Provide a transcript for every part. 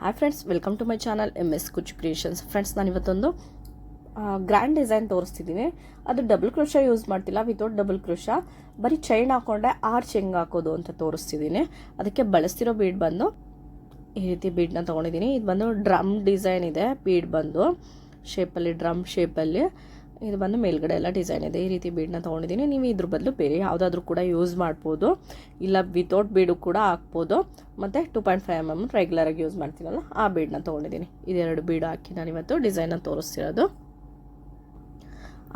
Hi friends welcome to my channel M S Kuch creations friends ನಾನು ಇವತ್ತೊಂದು grand design ತೋರಿಸ್ತಿದ್ದೀನಿ. ಅದು double crochet use ಮಾಡ್ತಿಲ್ಲ without double crochet ಬರೀ chain ಹಾಕೊಂಡೆ ಆರ್ಚ್ ಹೆಂಗೆ ಹಾಕೋದು ಅಂತ ತೋರಿಸ್ತಿದ್ದೀನಿ. ಅದಕ್ಕೆ ಬಳಸ್ತಿರೋ ಬೀಡ್ ಬಂದು ಈ ರೀತಿ ಬೀಡನ್ನ ತೊಗೊಂಡಿದ್ದೀನಿ. ಇದು ಬಂದು ಡ್ರಮ್ ಡಿಸೈನ್ ಇದೆ ಬೀಡ್ ಬಂದು. ಶೇಪಲ್ಲಿ ಡ್ರಮ್ ಶೇಪಲ್ಲಿ ಇದು ಬಂದು ಮೇಲ್ಗಡೆ ಎಲ್ಲ ಡಿಸೈನ್ ಇದೆ. ಈ ರೀತಿ ಬೀಡನ್ನ ತೊಗೊಂಡಿದ್ದೀನಿ. ನೀವು ಇದ್ರ ಬದಲು ಬೇರೆ ಯಾವುದಾದ್ರೂ ಕೂಡ ಯೂಸ್ ಮಾಡ್ಬೋದು. ಇಲ್ಲ ವಿತೌಟ್ ಬೀಡು ಕೂಡ ಹಾಕ್ಬೋದು. ಮತ್ತು two point five M M ರೆಗ್ಯುಲರಾಗಿ ಯೂಸ್ ಮಾಡ್ತೀನಲ್ಲ, ಆ ಬೀಡನ್ನ ತೊಗೊಂಡಿದ್ದೀನಿ. ಇದೆರಡು ಬೀಡು ಹಾಕಿ ನಾನು ಇವತ್ತು ಡಿಸೈನ ತೋರಿಸ್ತಿರೋದು.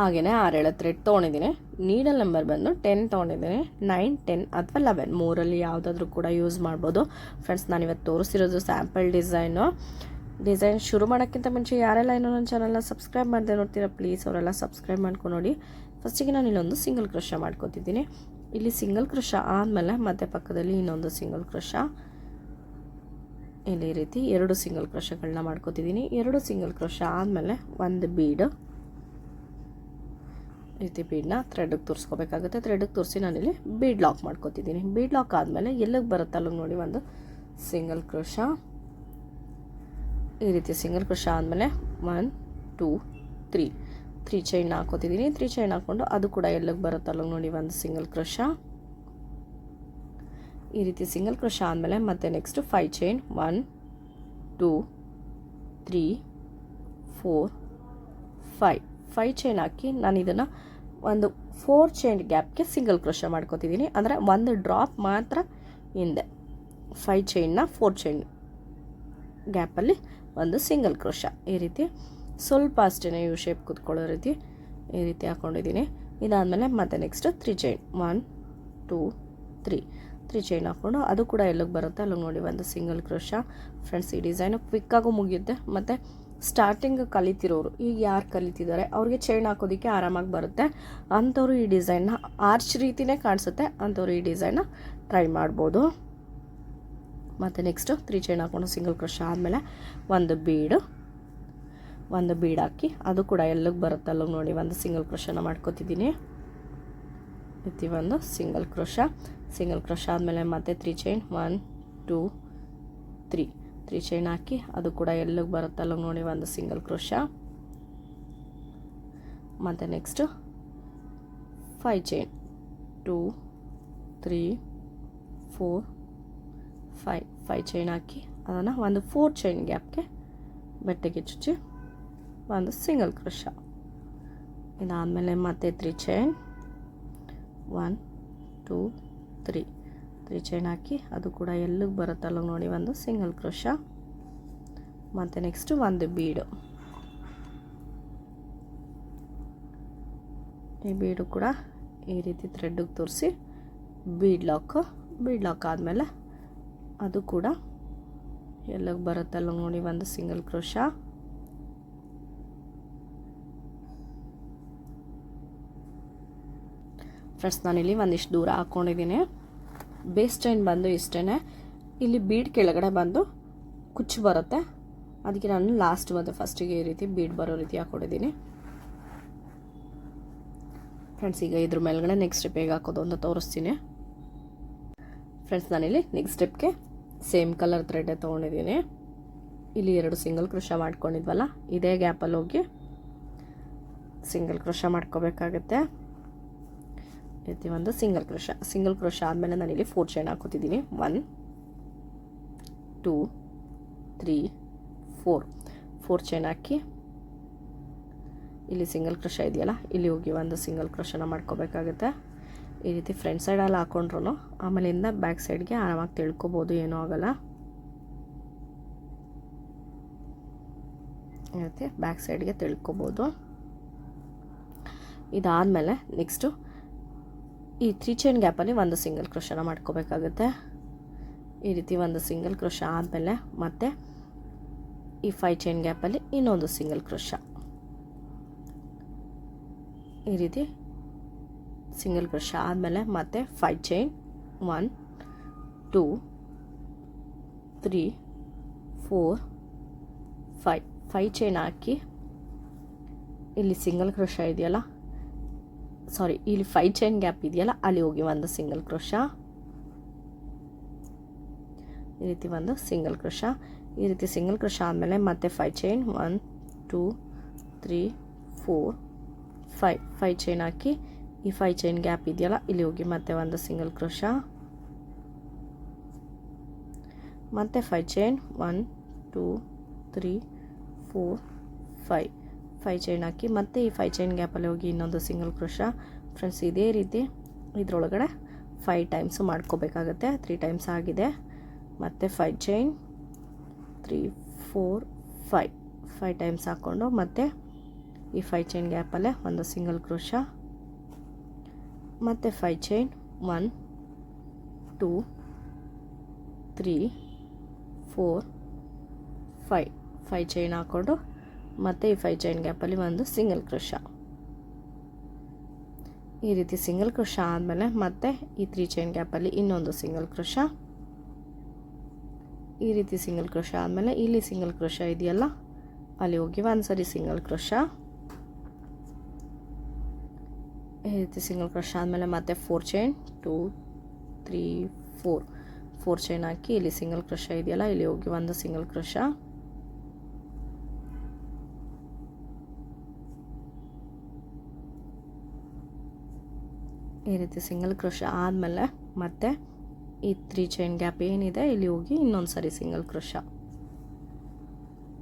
ಹಾಗೆಯೇ ಆರೇಳು ಥ್ರೆಡ್ ತೊಗೊಂಡಿದ್ದೀನಿ. ನೀಡಲ್ ನಂಬರ್ ಬಂದು ಟೆನ್ ತೊಗೊಂಡಿದ್ದೀನಿ. ನೈನ್ ಟೆನ್ ಅಥವಾ ಲೆವೆನ್ ಮೂರಲ್ಲಿ ಯಾವುದಾದ್ರೂ ಕೂಡ ಯೂಸ್ ಮಾಡ್ಬೋದು. ಫ್ರೆಂಡ್ಸ್ ನಾನಿವತ್ತು ತೋರಿಸಿರೋದು ಸ್ಯಾಂಪಲ್ ಡಿಸೈನು ಡಿಸೈನ್ ಶುರು ಮಾಡೋಕ್ಕಿಂತ ಮುಂಚೆ ಯಾರೆಲ್ಲ ಇನ್ನೂ ನನ್ನ ಚಾನಲ್ನ ಸಬ್ಸ್ಕ್ರೈಬ್ ಮಾಡದೆ ನೋಡ್ತೀರಾ ಪ್ಲೀಸ್ ಅವರೆಲ್ಲ ಸಬ್ಸ್ಕ್ರೈಬ್ ಮಾಡ್ಕೊಂಡು ನೋಡಿ. ಫಸ್ಟಿಗೆ ನಾನು ಇಲ್ಲೊಂದು ಸಿಂಗಲ್ ಕ್ರಷ ಮಾಡ್ಕೊತಿದ್ದೀನಿ. ಇಲ್ಲಿ ಸಿಂಗಲ್ ಕ್ರಷ ಆದಮೇಲೆ ಮತ್ತೆ ಪಕ್ಕದಲ್ಲಿ ಇನ್ನೊಂದು ಸಿಂಗಲ್ ಕ್ರಷ ಇಲ್ಲಿ ರೀತಿ ಎರಡು ಸಿಂಗಲ್ ಕ್ರಷಗಳನ್ನ ಮಾಡ್ಕೋತಿದ್ದೀನಿ. ಎರಡು ಸಿಂಗಲ್ ಕ್ರಷ ಆದಮೇಲೆ ಒಂದು ಬೀಡ್ ರೀತಿ ಬೀಡನ್ನ ಥ್ರೆಡ್ಗೆ ತೋರಿಸ್ಕೋಬೇಕಾಗುತ್ತೆ. ಥ್ರೆಡ್ಗೆ ತೋರಿಸಿ ನಾನಿಲ್ಲಿ ಬೀಡ್ ಲಾಕ್ ಮಾಡ್ಕೋತಿದ್ದೀನಿ. ಬೀಡ್ ಲಾಕ್ ಆದಮೇಲೆ ಎಲ್ಲಿಗೆ ಬರುತ್ತೆ ಅಲ್ಲಿಗೆ ನೋಡಿ ಒಂದು ಸಿಂಗಲ್ ಕ್ರೋಶ ಈ ರೀತಿ ಸಿಂಗಲ್ ಕ್ರೋಶ ಆದಮೇಲೆ one, two, three. Three chain ಹಾಕೋತಿದ್ದೀನಿ. Three chain ಹಾಕ್ಕೊಂಡು ಅದು ಕೂಡ ಎಲ್ಲಿಗೆ ಬರುತ್ತೆ ನೋಡಿ, ಒಂದು ಸಿಂಗಲ್ ಕ್ರೋಶ. ಈ ರೀತಿ ಸಿಂಗಲ್ ಕ್ರೋಶ ಆದಮೇಲೆ ಮತ್ತೆ next five chain one two three four five five chain ಹಾಕಿ ನಾನು ಇದನ್ನು ಒಂದು ಫೋರ್ ಚೈನ್ ಗ್ಯಾಪ್ಗೆ ಸಿಂಗಲ್ ಕ್ರೋಶ ಮಾಡ್ಕೋತಿದ್ದೀನಿ. ಅಂದರೆ ಒಂದು ಡ್ರಾಪ್ ಮಾತ್ರ ಹಿಂದೆ. ಫೈವ್ ಚೈನ್ನ ಫೋರ್ ಚೈನ್ ಗ್ಯಾಪಲ್ಲಿ ಒಂದು ಸಿಂಗಲ್ ಕ್ರೋಶ. ಈ ರೀತಿ ಸ್ವಲ್ಪ ಅಷ್ಟೇ ಯು ಶೇಪ್ ಕೂತ್ಕೊಳ್ಳೋ ರೀತಿ ಈ ರೀತಿ ಹಾಕ್ಕೊಂಡಿದ್ದೀನಿ ಇದಾದಮೇಲೆ ಮತ್ತೆ next three chain one two three three chain ಹಾಕ್ಕೊಂಡು ಅದು ಕೂಡ ಎಲ್ಲಿಗೆ ಬರುತ್ತೆ. ಅಲ್ಲಿಗೆ ನೋಡಿ, ಒಂದು ಸಿಂಗಲ್ ಕ್ರೋಶ ಫ್ರೆಂಡ್ಸ್ ಈ ಡಿಸೈನು ಕ್ವಿಕ್ಕಾಗೂ ಮುಗಿಯುತ್ತೆ. ಮತ್ತು ಸ್ಟಾರ್ಟಿಂಗ್ ಕಲಿತಿರೋರು, ಈಗ ಯಾರು ಕಲಿತಿದ್ದಾರೆ, ಅವ್ರಿಗೆ ಚೈನ್ ಹಾಕೋದಕ್ಕೆ ಆರಾಮಾಗಿ ಬರುತ್ತೆ. ಅಂಥವ್ರು ಈ ಡಿಸೈನ್ನ ಆರ್ಚ್ ರೀತಿಯೇ ಕಾಣಿಸುತ್ತೆ. ಅಂಥವ್ರು ಈ ಡಿಸೈನ್ನ ಟ್ರೈ ಮಾಡ್ಬೋದು. ಮತ್ತು ನೆಕ್ಸ್ಟು ತ್ರೀ ಚೈನ್ ಹಾಕ್ಕೊಂಡು ಸಿಂಗಲ್ ಕ್ರಶ್ ಆದಮೇಲೆ ಒಂದು ಬೀಡು ಒಂದು ಬೀಡ್ ಹಾಕಿ, ಅದು ಕೂಡ ಎಲ್ಲಿಗೆ ಬರುತ್ತೆ ಅಲ್ಲಿಗೆ ನೋಡಿ, ಒಂದು ಸಿಂಗಲ್ ಕ್ರೋಶನ ಮಾಡ್ಕೋತಿದ್ದೀನಿ. ಮತ್ತು ಒಂದು ಸಿಂಗಲ್ ಕ್ರೋಶ ಸಿಂಗಲ್ ಕ್ರೋಶ ಆದಮೇಲೆ ಮತ್ತೆ three chain one two three three chain ಹಾಕಿ, ಅದು ಕೂಡ ಎಲ್ಲಿಗೆ ಬರುತ್ತೆ ಅಲ್ಲಿಗೆ ನೋಡಿ, ಒಂದು ಸಿಂಗಲ್ ಕ್ರೋಶ ಮತ್ತು next five chain two three four five five chain ಹಾಕಿ, ಅದನ್ನು ಒಂದು ಫೋರ್ ಚೈನ್ ಗ್ಯಾಪ್ಗೆ ಬಟ್ಟೆಗೆ ಚುಚ್ಚಿ ಒಂದು ಸಿಂಗಲ್ ಕ್ರಷ ಇದಾದಮೇಲೆ ಮತ್ತೆ three chain one two three three chain ಹಾಕಿ, ಅದು ಕೂಡ ಎಲ್ಲಿಗೆ ಬರುತ್ತಲ್ಲ ನೋಡಿ, ಒಂದು ಸಿಂಗಲ್ ಕ್ರೋಶ ಮತ್ತು ನೆಕ್ಸ್ಟು ಒಂದು ಬೀಡು. ಈ ಬೀಡು ಕೂಡ ಈ ರೀತಿ ಥ್ರೆಡ್ಗೆ ತೋರಿಸಿ ಬೀಡ್ ಲಾಕು ಬೀಡ್ ಲಾಕ್ ಆದಮೇಲೆ ಅದು ಕೂಡ ಎಲ್ಲಗ್ ಬರುತ್ತಲ್ಲ ನೋಡಿ, ಒಂದು ಸಿಂಗಲ್ ಕ್ರೋಶ ಫ್ರೆಂಡ್ಸ್ ನಾನಿಲ್ಲಿ ಒಂದಿಷ್ಟು ದೂರ ಹಾಕ್ಕೊಂಡಿದ್ದೀನಿ ಬೇಸ್ ಚೈನ್ ಬಂದು ಇಷ್ಟೇ ಇಲ್ಲಿ ಬೀಡ್ ಕೆಳಗಡೆ ಬಂದು ಕುಚ್ಚು ಬರುತ್ತೆ. ಅದಕ್ಕೆ ನಾನು ಲಾಸ್ಟ್ ಮತ್ತು ಫಸ್ಟಿಗೆ ಈ ರೀತಿ ಬೀಡ್ ಬರೋ ರೀತಿ ಹಾಕ್ಕೊಂಡಿದ್ದೀನಿ ಫ್ರೆಂಡ್ಸ್ ಈಗ ಇದ್ರ ಮೇಲ್ಗಡೆ ನೆಕ್ಸ್ಟ್ ಸ್ಟೆಪ್ ಹೇಗೆ ಹಾಕೋದು ಅಂತ ತೋರಿಸ್ತೀನಿ. ಫ್ರೆಂಡ್ಸ್ ನಾನಿಲ್ಲಿ ನೆಕ್ಸ್ಟ್ ಸ್ಟೆಪ್ಗೆ ಸೇಮ್ ಕಲರ್ ಥ್ರೆಡ್ಡೇ ತೊಗೊಂಡಿದ್ದೀನಿ. ಇಲ್ಲಿ ಎರಡು ಸಿಂಗಲ್ ಕೃಷ ಮಾಡ್ಕೊಂಡಿದ್ವಲ್ಲ, ಇದೇ ಗ್ಯಾಪಲ್ಲಿ ಹೋಗಿ ಸಿಂಗಲ್ ಕೃಷ ಮಾಡ್ಕೋಬೇಕಾಗತ್ತೆ. ರೀತಿ ಒಂದು ಸಿಂಗಲ್ ಕ್ರೋಶ ಸಿಂಗಲ್ ಕ್ರೋಶ ಆದಮೇಲೆ ನಾನಿಲ್ಲಿ four chain ಹಾಕೋತಿದ್ದೀನಿ. One two three four four chain ಹಾಕಿ ಇಲ್ಲಿ ಸಿಂಗಲ್ ಕ್ರೋಶ ಇದೆಯಲ್ಲ, ಇಲ್ಲಿ ಹೋಗಿ ಒಂದು ಸಿಂಗಲ್ ಕ್ರೋಶನ ಮಾಡ್ಕೋಬೇಕಾಗುತ್ತೆ. ಈ ರೀತಿ ಫ್ರಂಟ್ ಸೈಡಲ್ಲಿ ಹಾಕೊಂಡ್ರು ಆಮೇಲಿಂದ ಬ್ಯಾಕ್ ಸೈಡ್ಗೆ ಆರಾಮಾಗಿ ತಿಳ್ಕೊಬೋದು, ಏನೂ ಆಗೋಲ್ಲ. ಈ ರೀತಿ ಬ್ಯಾಕ್ ಸೈಡ್ಗೆ ತಿಳ್ಕೊಬೋದು. ಇದಾದಮೇಲೆ ನೆಕ್ಸ್ಟು ಈ ತ್ರೀ ಚೈನ್ ಗ್ಯಾಪಲ್ಲಿ ಒಂದು ಸಿಂಗಲ್ ಕ್ರೋಶನ ಮಾಡ್ಕೋಬೇಕಾಗುತ್ತೆ. ಈ ರೀತಿ ಒಂದು ಸಿಂಗಲ್ ಕ್ರೋಶ ಆದಮೇಲೆ ಮತ್ತೆ ಈ ಫೈವ್ ಚೈನ್ ಗ್ಯಾಪಲ್ಲಿ ಇನ್ನೊಂದು ಸಿಂಗಲ್ ಕ್ರೋಶ ಈ ರೀತಿ ಸಿಂಗಲ್ ಕ್ರೋಶ ಆದಮೇಲೆ ಮತ್ತೆ five chain one two three four five five chain ಹಾಕಿ ಇಲ್ಲಿ ಸಿಂಗಲ್ ಕ್ರೋಶ ಇದೆಯಲ್ಲ? ಸಾರಿ ಇಲ್ಲಿ ಫೈ ಚೈನ್ ಗ್ಯಾಪ್ ಇದೆಯಲ್ಲ, ಅಲ್ಲಿ ಹೋಗಿ ಒಂದು ಸಿಂಗಲ್ ಕ್ರೋಶ ಈ ರೀತಿ ಒಂದು ಸಿಂಗಲ್ ಕ್ರೋಶ ಈ ರೀತಿ ಸಿಂಗಲ್ ಕ್ರೋಶ ಆದಮೇಲೆ ಮತ್ತೆ five chain one two three four five five chain ಹಾಕಿ ಈ ಫೈ ಚೈನ್ ಗ್ಯಾಪ್ ಇದೆಯಲ್ಲ, ಇಲ್ಲಿ ಹೋಗಿ ಮತ್ತೆ ಒಂದು ಸಿಂಗಲ್ ಕ್ರೋಶ ಮತ್ತೆ five chain one two three four five five chain ಹಾಕಿ ಮತ್ತೆ ಈ ಫೈ ಚೈನ್ ಗ್ಯಾಪಲ್ಲಿ ಹೋಗಿ ಇನ್ನೊಂದು ಸಿಂಗಲ್ ಕ್ರೋಶ ಫ್ರೆಂಡ್ಸ್ ಇದೇ ರೀತಿ ಇದರೊಳಗಡೆ ಫೈ ಟೈಮ್ಸ್ ಮಾಡ್ಕೋಬೇಕಾಗತ್ತೆ. ತ್ರೀ ಟೈಮ್ಸ್ ಆಗಿದೆ. ಮತ್ತು five chain three four five five times ಹಾಕ್ಕೊಂಡು ಮತ್ತೆ ಈ ಫೈ ಚೈನ್ ಗ್ಯಾಪಲ್ಲೇ ಒಂದು ಸಿಂಗಲ್ ಕ್ರೋಶ ಮತ್ತು five chain one two three four five five chain ಹಾಕ್ಕೊಂಡು ಮತ್ತು ಈ ಫೈ ಚೈನ್ ಗ್ಯಾಪಲ್ಲಿ ಒಂದು ಸಿಂಗಲ್ ಕ್ರೋಶ ಈ ರೀತಿ ಸಿಂಗಲ್ ಕ್ರಶ ಆದಮೇಲೆ ಮತ್ತೆ ಈ ತ್ರೀ ಚೈನ್ ಗ್ಯಾಪಲ್ಲಿ ಇನ್ನೊಂದು ಸಿಂಗಲ್ ಕ್ರೋಶ ಈ ರೀತಿ ಸಿಂಗಲ್ ಕ್ರಶ ಆದಮೇಲೆ ಇಲ್ಲಿ ಸಿಂಗಲ್ ಕ್ರಶ ಇದೆಯಲ್ಲ? ಅಲ್ಲಿ ಹೋಗಿ ಒಂದು ಸರಿ ಸಿಂಗಲ್ ಕ್ರೋಶ ಈ ರೀತಿ ಸಿಂಗಲ್ ಕ್ರಷ್ ಆದಮೇಲೆ ಮತ್ತೆ four chain two three four four chain ಹಾಕಿ ಇಲ್ಲಿ ಸಿಂಗಲ್ ಕ್ರಶ ಇದೆಯಲ್ಲ ಇಲ್ಲಿ ಹೋಗಿ ಒಂದು ಸಿಂಗಲ್ ಕ್ರಶ ಈ ರೀತಿ ಸಿಂಗಲ್ ಕ್ರಶ್ ಆದಮೇಲೆ ಮತ್ತೆ ಈ ತ್ರೀ ಚೈನ್ ಗ್ಯಾಪ್ ಏನಿದೆ ಇಲ್ಲಿ ಹೋಗಿ ಇನ್ನೊಂದು ಸರಿ ಸಿಂಗಲ್ ಕ್ರಶ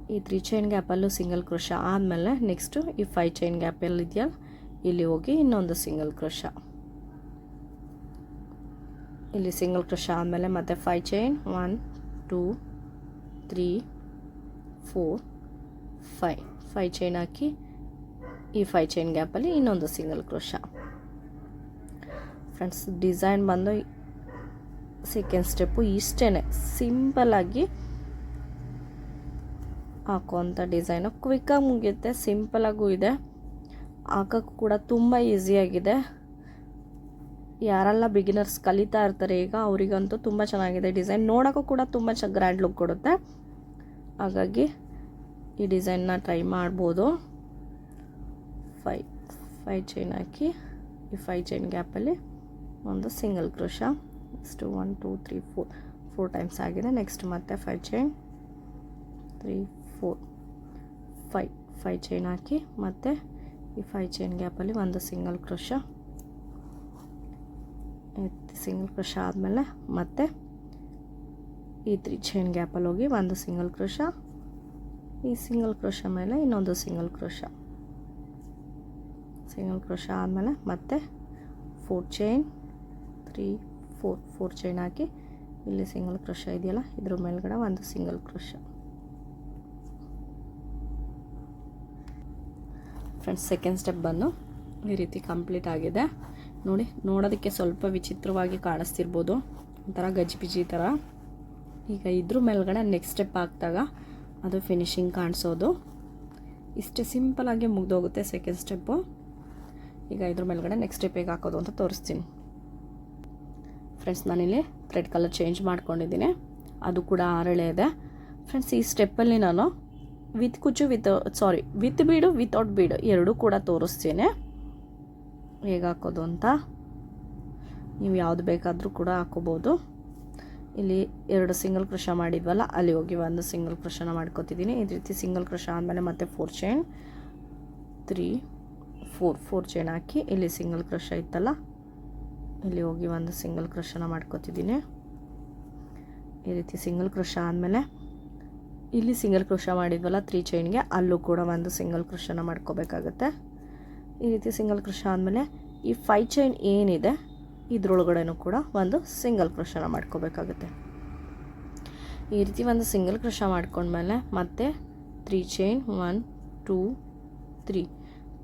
ಈ ತ್ರೀ ಚೈನ್ ಗ್ಯಾಪಲ್ಲೂ ಸಿಂಗಲ್ ಕ್ರೋಶ ಆದಮೇಲೆ ನೆಕ್ಸ್ಟು ಈ ಫೈ ಚೈನ್ ಗ್ಯಾಪಲ್ಲಿ ಇದೆಯಲ್ಲ ಇಲ್ಲಿ ಹೋಗಿ ಇನ್ನೊಂದು ಸಿಂಗಲ್ ಕ್ರೋಶ ಇಲ್ಲಿ ಸಿಂಗಲ್ ಕ್ರೋಶ ಆದಮೇಲೆ ಮತ್ತೆ five chain one two three four five five chain ಹಾಕಿ ಈ ಫೈ ಚೈನ್ ಗ್ಯಾಪಲ್ಲಿ ಇನ್ನೊಂದು ಸಿಂಗಲ್ ಕ್ರೋಶ ಫ್ರೆಂಡ್ಸ್ ಡಿಸೈನ್ ಬಂದು ಸೆಕೆಂಡ್ ಸ್ಟೆಪ್ಪು ಇಷ್ಟೇ ಸಿಂಪಲ್ಲಾಗಿ ಹಾಕುವಂಥ ಡಿಸೈನು ಕ್ವಿಕ್ಕಾಗಿ ಮುಗಿಯುತ್ತೆ ಸಿಂಪಲಾಗೂ ಇದೆ. ಹಾಕೋಕ್ಕೂ ಕೂಡ ತುಂಬ ಈಸಿಯಾಗಿದೆ ಯಾರೆಲ್ಲ ಬಿಗಿನರ್ಸ್ ಕಲಿತಾ ಇರ್ತಾರೆ ಈಗ ಅವರಿಗಂತೂ ತುಂಬ ಚೆನ್ನಾಗಿದೆ ಡಿಸೈನ್ ನೋಡೋಕ್ಕೂ ಕೂಡ ತುಂಬ ಚ ಗ್ರ್ಯಾಂಡ್ ಲುಕ್ ಕೊಡುತ್ತೆ. ಹಾಗಾಗಿ ಈ ಡಿಸೈನ್ನ ಟ್ರೈ ಮಾಡ್ಬೋದು. ಫೈ ಫೈ ಚೈನ್ ಹಾಕಿ ಈ ಫೈ ಚೈನ್ ಗ್ಯಾಪಲ್ಲಿ ಒಂದು single crochet next one two three four four times ಆಗಿದೆ. ನೆಕ್ಸ್ಟ್ ಮತ್ತೆ five chain three four five five chain ಹಾಕಿ ಮತ್ತು ಈ ಫೈ ಚೈನ್ ಗ್ಯಾಪಲ್ಲಿ ಒಂದು ಸಿಂಗಲ್ ಕ್ರೋಶ ಸಿಂಗಲ್ ಕ್ರೋಶ ಆದಮೇಲೆ ಮತ್ತೆ ಈ ತ್ರೀ ಚೈನ್ ಗ್ಯಾಪಲ್ಲಿ ಹೋಗಿ ಒಂದು ಸಿಂಗಲ್ ಕ್ರೋಶ ಈ ಸಿಂಗಲ್ ಕ್ರೋಶ ಮೇಲೆ ಇನ್ನೊಂದು ಸಿಂಗಲ್ ಕ್ರೋಶ ಸಿಂಗಲ್ ಕ್ರೋಶ ಆದಮೇಲೆ ಮತ್ತೆ four chain three four four chain ಹಾಕಿ ಇಲ್ಲಿ ಸಿಂಗಲ್ ಕ್ರೋಶ ಇದೆಯಲ್ಲ, ಇದ್ರ ಮೇಲ್ಗಡೆ ಒಂದು single crochet friends second step ಬಂದು ಈ ರೀತಿ ಕಂಪ್ಲೀಟ್ ಆಗಿದೆ. ನೋಡಿ, ನೋಡೋದಕ್ಕೆ ಸ್ವಲ್ಪ ವಿಚಿತ್ರವಾಗಿ ಕಾಣಿಸ್ತಿರ್ಬೋದು. ಒಂಥರ ಗಜಿಬಿಜಿ ಥರ. ಈಗ ಇದ್ರ ಮೇಲ್ಗಡೆ ನೆಕ್ಸ್ಟ್ ಸ್ಟೆಪ್ ಹಾಕಿದಾಗ ಅದು ಫಿನಿಶಿಂಗ್ ಕಾಣಿಸೋದು. ಇಷ್ಟೇ ಸಿಂಪಲಾಗಿ ಮುಗ್ದೋಗುತ್ತೆ ಸೆಕೆಂಡ್ ಸ್ಟೆಪ್ಪು ಈಗ ಇದ್ರ ಮೇಲ್ಗಡೆ ನೆಕ್ಸ್ಟ್ ಸ್ಟೆಪ್ ಹೇಗೆ ಹಾಕೋದು ಅಂತ ತೋರಿಸ್ತೀನಿ. ಫ್ರೆಂಡ್ಸ್ ನಾನಿಲ್ಲಿ ರೆಡ್ ಕಲರ್ ಚೇಂಜ್ ಮಾಡ್ಕೊಂಡಿದ್ದೀನಿ. ಅದು ಕೂಡ ಆರಳೆ ಇದೆ. ಫ್ರೆಂಡ್ಸ್ ಈ ಸ್ಟೆಪ್ಪಲ್ಲಿ ನಾನು ವಿತ್ ಕುಚ್ಚು, with sorry with bead without bead, ಎರಡೂ ಕೂಡ ತೋರಿಸ್ತೇನೆ. ಹೇಗೆ ಹಾಕೋದು ಅಂತ? ನೀವು ಯಾವುದು ಬೇಕಾದರೂ ಕೂಡ ಹಾಕೋಬೋದು. ಇಲ್ಲಿ ಎರಡು ಸಿಂಗಲ್ ಕ್ರಷ ಮಾಡಿದ್ವಲ್ಲ, ಅಲ್ಲಿ ಹೋಗಿ ಒಂದು ಸಿಂಗಲ್ ಕೃಷನ ಮಾಡ್ಕೋತಿದ್ದೀನಿ. ಈ ರೀತಿ ಸಿಂಗಲ್ ಕ್ರಷ ಆದಮೇಲೆ ಮತ್ತೆ four chain three four four chain ಹಾಕಿ ಇಲ್ಲಿ ಸಿಂಗಲ್ ಕ್ರಷ ಇತ್ತಲ್ಲ ಇಲ್ಲಿ ಹೋಗಿ ಒಂದು ಸಿಂಗಲ್ ಕ್ರಷನ ಮಾಡ್ಕೋತಿದ್ದೀನಿ. ಈ ರೀತಿ ಸಿಂಗಲ್ ಕ್ರಷ ಆದಮೇಲೆ ಇಲ್ಲಿ ಸಿಂಗಲ್ ಕ್ರೋಶ ಮಾಡಿದ್ವಲ್ಲ ತ್ರೀ ಚೈನ್ಗೆ ಅಲ್ಲೂ ಕೂಡ ಒಂದು ಸಿಂಗಲ್ ಕ್ರೋಶನ ಮಾಡ್ಕೋಬೇಕಾಗತ್ತೆ. ಈ ರೀತಿ ಸಿಂಗಲ್ ಕ್ರೋಶ ಆದಮೇಲೆ ಈ ಫೈ ಚೈನ್ ಏನಿದೆ, ಇದ್ರೊಳಗಡೆನೂ ಕೂಡ ಒಂದು ಸಿಂಗಲ್ ಕ್ರೋಶನ ಮಾಡ್ಕೋಬೇಕಾಗುತ್ತೆ. ಈ ರೀತಿ ಒಂದು ಸಿಂಗಲ್ ಕ್ರೋಶ ಮಾಡ್ಕೊಂಡ್ಮೇಲೆ ಮತ್ತೆ three chain one two three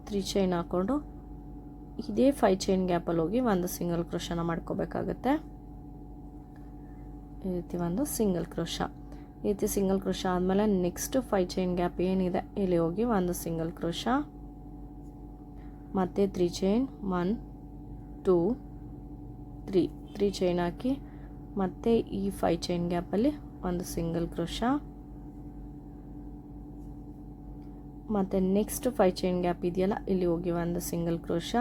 three chain ಹಾಕ್ಕೊಂಡು ಇದೇ ಫೈ ಚೈನ್ ಗ್ಯಾಪಲ್ಲಿ ಹೋಗಿ ಒಂದು ಸಿಂಗಲ್ ಕ್ರೋಶನ ಮಾಡ್ಕೋಬೇಕಾಗತ್ತೆ. ಈ ರೀತಿ ಒಂದು ಸಿಂಗಲ್ ಕ್ರೋಶ. ರೀತಿ ಸಿಂಗಲ್ ಕ್ರೋಶ ಆದಮೇಲೆ ನೆಕ್ಸ್ಟ್ ಫೈ ಚೈನ್ ಗ್ಯಾಪ್ ಏನಿದೆ? ಇಲ್ಲಿ ಹೋಗಿ ಒಂದು ಸಿಂಗಲ್ ಕ್ರೋಶ ಮತ್ತು three chain one two three three chain ಹಾಕಿ, ಮತ್ತು ಈ ಫೈ ಚೈನ್ ಗ್ಯಾಪಲ್ಲಿ ಒಂದು ಸಿಂಗಲ್ ಕ್ರೋಶ ಮತ್ತು ನೆಕ್ಸ್ಟ್ ಫೈ ಚೈನ್ ಗ್ಯಾಪ್ ಇದೆಯಲ್ಲ, ಇಲ್ಲಿ ಹೋಗಿ ಒಂದು ಸಿಂಗಲ್ ಕ್ರೋಶ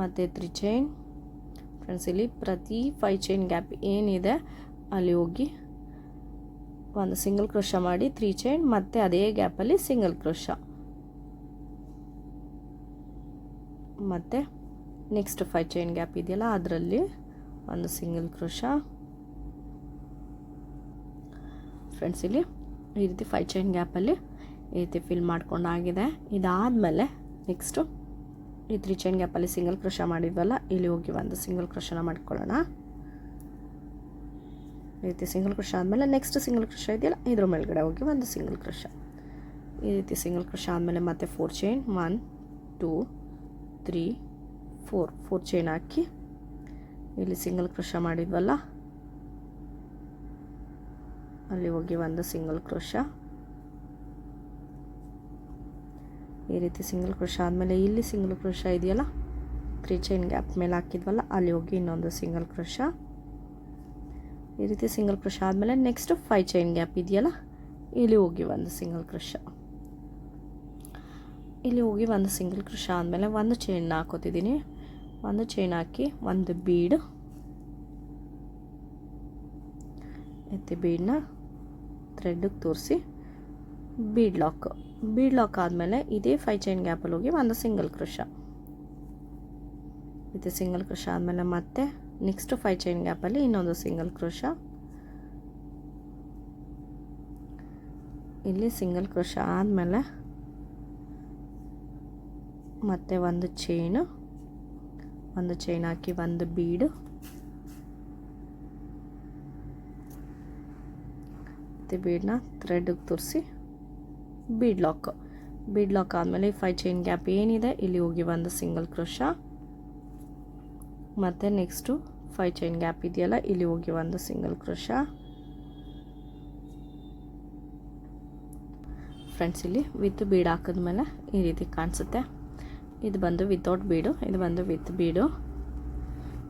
ಮತ್ತು ತ್ರೀ ಚೈನ್ ಫ್ರೆಂಡ್ಸ್ ಇಲ್ಲಿ ಪ್ರತಿ ಫೈ ಚೈನ್ ಗ್ಯಾಪ್ ಏನಿದೆ ಅಲ್ಲಿ ಹೋಗಿ ಒಂದು ಸಿಂಗಲ್ ಕ್ರೋಶ ಮಾಡಿ ತ್ರೀ ಚೈನ್ ಮತ್ತು ಅದೇ ಗ್ಯಾಪಲ್ಲಿ ಸಿಂಗಲ್ ಕ್ರೋಶ ಮತ್ತು ನೆಕ್ಸ್ಟ್ ಫೈವ್ ಚೈನ್ ಗ್ಯಾಪ್ ಇದೆಯಲ್ಲ, ಅದರಲ್ಲಿ ಒಂದು ಸಿಂಗಲ್ ಕ್ರೋಶ ಫ್ರೆಂಡ್ಸ್ ಇಲ್ಲಿ ಈ ರೀತಿ ಫೈವ್ ಚೈನ್ ಗ್ಯಾಪಲ್ಲಿ ಈ ರೀತಿ ಫಿಲ್ ಮಾಡ್ಕೊಂಡಾಗಿದೆ ಇದಾದಮೇಲೆ ನೆಕ್ಸ್ಟು ಈ ತ್ರೀ ಚೈನ್ ಗ್ಯಾಪಲ್ಲಿ ಸಿಂಗಲ್ ಕ್ರೋಶ ಮಾಡಿದ್ವಲ್ಲ, ಇಲ್ಲಿ ಹೋಗಿ ಒಂದು ಸಿಂಗಲ್ ಕ್ರೋಶನ ಮಾಡ್ಕೊಳ್ಳೋಣ. ಈ ರೀತಿ ಸಿಂಗಲ್ ಕ್ರೋಶ ಆದಮೇಲೆ ನೆಕ್ಸ್ಟ್ ಸಿಂಗಲ್ ಕ್ರೋಶ ಇದೆಯಲ್ಲ, ಇದ್ರ ಮೇಲ್ಗಡೆ ಹೋಗಿ ಒಂದು ಸಿಂಗಲ್ ಕ್ರೋಶ ಈ ರೀತಿ ಸಿಂಗಲ್ ಕ್ರೋಶ ಆದಮೇಲೆ ಮತ್ತೆ four chain one two three four four chain ಹಾಕಿ ಇಲ್ಲಿ ಸಿಂಗಲ್ ಕ್ರೋಶ ಮಾಡಿದ್ವಲ್ಲ? ಅಲ್ಲಿ ಹೋಗಿ ಒಂದು ಸಿಂಗಲ್ ಕ್ರೋಶ ಈ ರೀತಿ ಸಿಂಗಲ್ ಕ್ರೋಶ ಆದಮೇಲೆ ಇಲ್ಲಿ ಸಿಂಗಲ್ ಕ್ರೋಶ ಇದೆಯಲ್ಲ? ತ್ರೀ ಚೈನ್ ಗ್ಯಾಪ್ ಮೇಲೆ ಹಾಕಿದ್ವಲ್ಲ, ಅಲ್ಲಿ ಹೋಗಿ ಇನ್ನೊಂದು ಸಿಂಗಲ್ ಕ್ರೋಶ ಈ ರೀತಿ ಸಿಂಗಲ್ ಕ್ರಷ್ ಆದಮೇಲೆ ನೆಕ್ಸ್ಟ್ ಫೈವ್ ಚೈನ್ ಗ್ಯಾಪ್ ಇದೆಯಲ್ಲ? ಇಲ್ಲಿ ಹೋಗಿ ಒಂದು ಸಿಂಗಲ್ ಕ್ರಷ್ ಇಲ್ಲಿ ಹೋಗಿ ಒಂದು ಸಿಂಗಲ್ ಕ್ರಷ್ ಆದಮೇಲೆ ಒಂದು ಚೈನ್ ಹಾಕೋತಿದ್ದೀನಿ. ಒಂದು ಚೈನ್ ಹಾಕಿ ಒಂದು ಬೀಡ್ ಎತ್ತಿ ಬೀಡನ್ನ ಥ್ರೆಡ್ಗೆ ತೋರಿಸಿ ಬೀಡ್ ಲಾಕ್ ಬೀಡ್ ಲಾಕ್ ಆದಮೇಲೆ ಇದೇ ಫೈ ಚೈನ್ ಗ್ಯಾಪಲ್ಲಿ ಹೋಗಿ ಒಂದು ಸಿಂಗಲ್ ಕ್ರಷ ಇದು ಸಿಂಗಲ್ ಕ್ರಷ ಆದಮೇಲೆ ಮತ್ತೆ ನೆಕ್ಸ್ಟ್ ಫೈವ್ ಚೈನ್ ಗ್ಯಾಪಲ್ಲಿ ಇನ್ನೊಂದು ಸಿಂಗಲ್ ಕ್ರೋಶ ಇಲ್ಲಿ ಸಿಂಗಲ್ ಕ್ರೋಶ ಆದಮೇಲೆ ಮತ್ತೆ ಒಂದು ಚೈನು ಒಂದು ಚೈನ್ ಹಾಕಿ ಒಂದು ಬೀಡು ಮತ್ತು ಬೀಡನ್ನ ಥ್ರೆಡ್ಗೆ ತುರಿಸಿ ಬೀಡ್ ಲಾಕ್ ಬೀಡ್ ಲಾಕ್ ಆದಮೇಲೆ ಫೈವ್ ಚೈನ್ ಗ್ಯಾಪ್ ಏನಿದೆ, ಇಲ್ಲಿ ಹೋಗಿ ಒಂದು ಸಿಂಗಲ್ ಕ್ರೋಶ ಮತ್ತು ನೆಕ್ಸ್ಟು ಫೈವ್ ಚೈನ್ ಗ್ಯಾಪ್ ಇದೆಯಲ್ಲ, ಇಲ್ಲಿ ಹೋಗಿ ಒಂದು ಸಿಂಗಲ್ ಕ್ರೋಶ ಫ್ರೆಂಡ್ಸ್ ಇಲ್ಲಿ ವಿತ್ ಬೀಡ್ ಹಾಕಿದ್ಮೇಲೆ ಈ ರೀತಿ ಕಾಣಿಸುತ್ತೆ. ಇದು ಬಂದು ವಿತೌಟ್ ಬೀಡು ಇದು ಬಂದು ವಿತ್ ಬೀಡು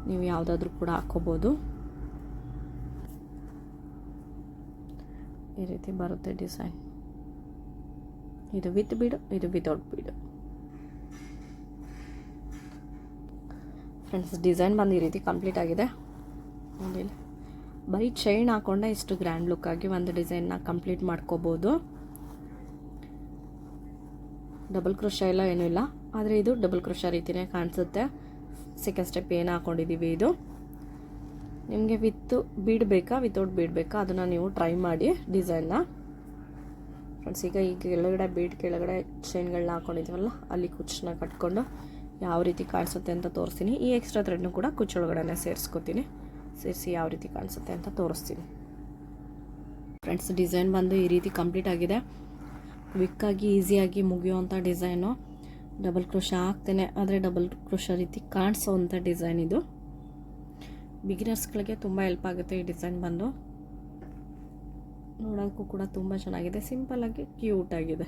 ನೀವು ಯಾವುದಾದ್ರೂ ಕೂಡ ಹಾಕೋಬೋದು. ಈ ರೀತಿ ಬರುತ್ತೆ ಡಿಸೈನ್ ಇದು ವಿತ್ ಬೀಡು ಇದು ವಿತೌಟ್ ಬೀಡು ಫ್ರೆಂಡ್ಸ್, ಡಿಸೈನ್ ಬಂದು ಈ ರೀತಿ ಕಂಪ್ಲೀಟ್ ಆಗಿದೆ. ನೋಡಿ ಇಲ್ಲಿ. ಬರೀ ಚೈನ್ ಹಾಕೊಂಡೆ ಇಷ್ಟು ಗ್ರ್ಯಾಂಡ್ ಲುಕ್ ಆಗಿ ಒಂದು ಡಿಸೈನ್ನ ಕಂಪ್ಲೀಟ್ ಮಾಡ್ಕೋಬೋದು. ಡಬಲ್ ಕ್ರೋಶ ಎಲ್ಲ ಏನೂ ಇಲ್ಲ. ಆದರೆ ಇದು ಡಬಲ್ ಕ್ರೋಶ ರೀತಿಯೇ ಕಾಣಿಸುತ್ತೆ. ಸೆಕೆಂಡ್ ಸ್ಟೆಪ್ ಏನು ಹಾಕೊಂಡಿದ್ದೀವಿ ಇದು. ನಿಮಗೆ ವಿತ್ ಬೀಡ್ ಬೇಕಾ ವಿತೌಟ್ ಬೀಡ್ ಬೇಕಾ, ಅದನ್ನು ನೀವು ಟ್ರೈ ಮಾಡಿ ಡಿಸೈನ್ನ ಫ್ರೆಂಡ್ಸ್ ಈಗ ಈ ಕೆಳಗಡೆ ಬೀಡ್ ಕೆಳಗಡೆ ಚೈನ್ಗಳನ್ನ ಹಾಕೊಂಡಿದ್ದೀವಲ್ಲ ಅಲ್ಲಿ ಕುಚ್ಚನ್ನ ಕಟ್ಕೊಂಡು ಯಾವ ರೀತಿ ಕಾಣಿಸುತ್ತೆ ಅಂತ ತೋರಿಸ್ತೀನಿ. ಈ ಎಕ್ಸ್ಟ್ರಾ ಥ್ರೆಡ್ನು ಕೂಡ ಕುಚ್ಚೊಳಗಡೆ ಸೇರಿಸ್ಕೊತೀನಿ. ಸೇರಿಸಿ ಯಾವ ರೀತಿ ಕಾಣಿಸುತ್ತೆ ಅಂತ ತೋರಿಸ್ತೀನಿ. ಫ್ರೆಂಡ್ಸ್ ಡಿಸೈನ್ ಬಂದು ಈ ರೀತಿ ಕಂಪ್ಲೀಟ್ ಆಗಿದೆ. ಕ್ವಿಕ್ಕಾಗಿ ಈಸಿಯಾಗಿ ಮುಗಿಯುವಂಥ ಡಿಸೈನು ಡಬಲ್ ಕ್ರೋಶ ಹಾಕ್ತೇನೆ ಆದರೆ ಡಬಲ್ ಕ್ರೋಶ ರೀತಿ ಕಾಣಿಸೋವಂಥ ಡಿಸೈನ್ ಇದು. ಬಿಗಿನರ್ಸ್ಗಳಿಗೆ ತುಂಬ ಹೆಲ್ಪ್ ಆಗುತ್ತೆ ಈ ಡಿಸೈನ್ ಬಂದು. ನೋಡೋಕ್ಕೂ ಕೂಡ ತುಂಬ ಚೆನ್ನಾಗಿದೆ. ಸಿಂಪಲ್ಲಾಗಿ ಕ್ಯೂಟ್ ಆಗಿದೆ.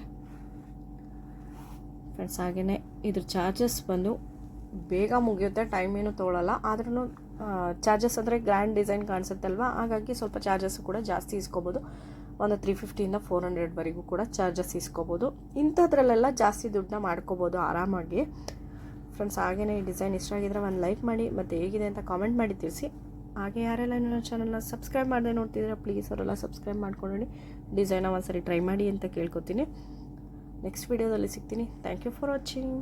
ಫ್ರೆಂಡ್ಸ್ ಹಾಗೆಯೇ ಇದ್ರ ಚಾರ್ಜಸ್ ಬಂದು ಬೇಗ ಮುಗಿಯುತ್ತೆ ಟೈಮ್ ಏನು ತೊಗೊಳಲ್ಲ. ಆದ್ರೂ ಚಾರ್ಜಸ್ ಅಂದರೆ ಗ್ರ್ಯಾಂಡ್ ಡಿಸೈನ್ ಕಾಣಿಸುತ್ತಲ್ವ? ಹಾಗಾಗಿ ಸ್ವಲ್ಪ ಚಾರ್ಜಸ್ ಕೂಡ ಜಾಸ್ತಿ ಇಸ್ಕೋಬೋದು. ಒಂದು ತ್ರೀ ಫಿಫ್ಟಿಯಿಂದ ಫೋರ್ ಹಂಡ್ರೆಡ್ವರೆಗೂ ಕೂಡ ಚಾರ್ಜಸ್ ಇಸ್ಕೋಬೋದು. ಇಂಥದ್ರಲ್ಲೆಲ್ಲ ಜಾಸ್ತಿ ದುಡ್ಡನ್ನ ಮಾಡ್ಕೋಬೋದು ಆರಾಮಾಗಿ. ಫ್ರೆಂಡ್ಸ್ ಹಾಗೆಯೇ ಈ ಡಿಸೈನ್ ಇಷ್ಟ ಆಗಿದ್ರೆ ಒಂದು ಲೈಕ್ ಮಾಡಿ, ಮತ್ತು ಹೇಗಿದೆ ಅಂತ ಕಾಮೆಂಟ್ ಮಾಡಿ ತಿಳಿಸಿ. ಹಾಗೆ ಯಾರೆಲ್ಲ ನನ್ನ ಚಾನಲ್ನ ಸಬ್ಸ್ಕ್ರೈಬ್ ಮಾಡದೆ ನೋಡ್ತಿದ್ರೆ ಪ್ಲೀಸ್ ಅವರೆಲ್ಲ ಸಬ್ಸ್ಕ್ರೈಬ್ ಮಾಡ್ಕೊಂಡು ಡಿಸೈನ ಒಂದ್ಸರಿ ಟ್ರೈ ಮಾಡಿ ಅಂತ ಕೇಳ್ಕೊತೀನಿ. ನೆಕ್ಸ್ಟ್ ವಿಡಿಯೋದಲ್ಲಿ ಸಿಗ್ತೀನಿ. Thank you for watching